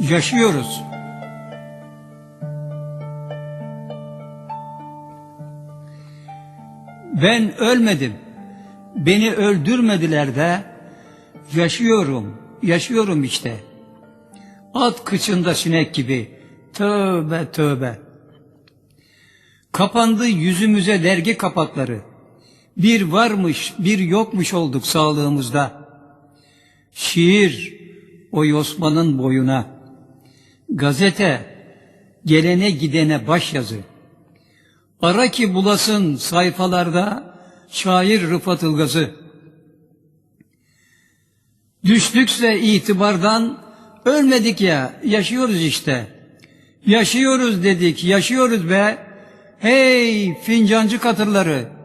yaşıyoruz. Ben ölmedim. Beni öldürmediler de yaşıyorum. Yaşıyorum işte. At kıçında sinek gibi. Tövbe tövbe. Kapandı yüzümüze dergi kapakları. Bir varmış, bir yokmuş olduk sağlığımızda. Şiir o yosmanın boyuna. Gazete gelene gidene başyazı. Ara ki bulasın sayfalarda şair Rıfat Ilgaz'ı. Düştükse itibardan ölmedik ya yaşıyoruz işte. Yaşıyoruz dedik yaşıyoruz be. Hey fincancı katırları